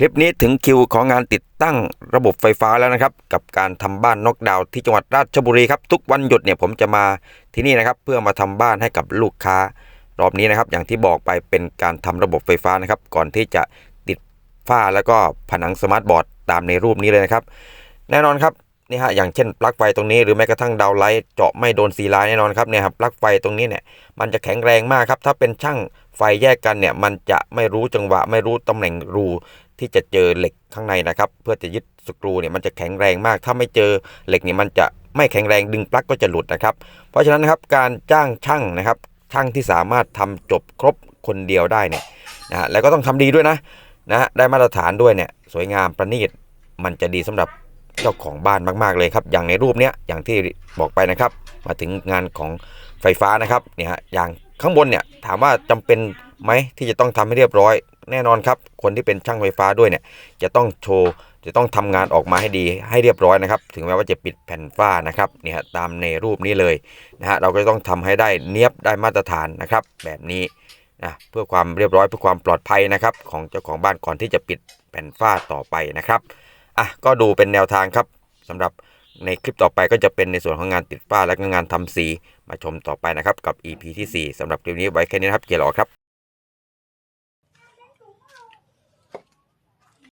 คลิปนี้ถึงคิวของงานติดตั้งระบบไฟฟ้าแล้วนะครับ กับการทำบ้านนอกดาวที่จังหวัดราชบุรีครับ ทุกวันหยุดเนี่ยผมจะมาที่นี่นะครับ เพื่อมาทำบ้านให้กับลูกค้ารอบนี้นะครับ อย่างที่บอกไปเป็นการทำระบบไฟฟ้านะครับ ก่อนที่จะติดฝ้าแล้วก็ผนังสมาร์ทบอร์ดตามในรูปนี้เลยนะครับ แน่นอนครับนี่ฮะอย่างเช่นปลั๊กไฟตรงนี้หรือแม้กระทั่งดาวไลท์เจาะไม่โดนซีไลน์แน่นอนครับเนี่ยครับปลั๊กไฟตรงนี้เนี่ยมันจะแข็งแรงมากครับถ้าเป็นช่างไฟแยกกันเนี่ยมันจะไม่รู้จังหวะไม่รู้ตำแหน่งรู ที่จะเจอเหล็กข้างในนะครับ เพื่อจะยึดสกรูเนี่ยมันจะแข็งแรงมาก ถ้าไม่เจอเหล็กเนี่ยมันจะไม่แข็งแรงดึงปลั๊กก็จะหลุดนะครับ เพราะฉะนั้นนะครับการจ้างช่างนะครับช่างที่สามารถทำจบครบคนเดียวได้เนี่ยนะฮะแล้วก็ต้องทำดีด้วยนะนะฮะได้มาตรฐานด้วยเนี่ยสวยงามประณีตมันจะดีสำหรับเจ้าของบ้านมาก ๆ เลยครับ อย่างในรูปเนี้ยอย่างที่บอกไปนะครับ มาถึงงานของไฟฟ้านะครับเนี่ยฮะอย่างข้างบนเนี่ยถามว่าจำเป็นไหมที่จะต้องทำให้เรียบร้อย แน่นอนครับ คนที่เป็นช่างไฟฟ้าด้วยเนี่ย จะต้องโชว์ จะต้องทำงานออกมาให้ดีให้เรียบร้อยนะครับ ถึงแม้ว่าจะปิดแผ่นฝ้านะครับเนี่ยตามในรูปนี้เลยนะฮะเราก็ต้องทำให้ได้เนียบได้มาตรฐานนะครับ แบบนี้นะเพื่อความเรียบร้อยเพื่อความปลอดภัยนะครับ ของเจ้าของบ้านก่อนที่จะปิดแผ่นฝ้าต่อไปนะครับอะก็ดูเป็นแนวทางครับสำหรับในคลิปต่อไปก็จะเป็นในส่วนของงานติดฝ้าและก็งานทำสีมาชมต่อไปนะครับกับ EP ที่ 4สำหรับคลิปนี้ไว้แค่นี้นะครับเกียร์หรอครับ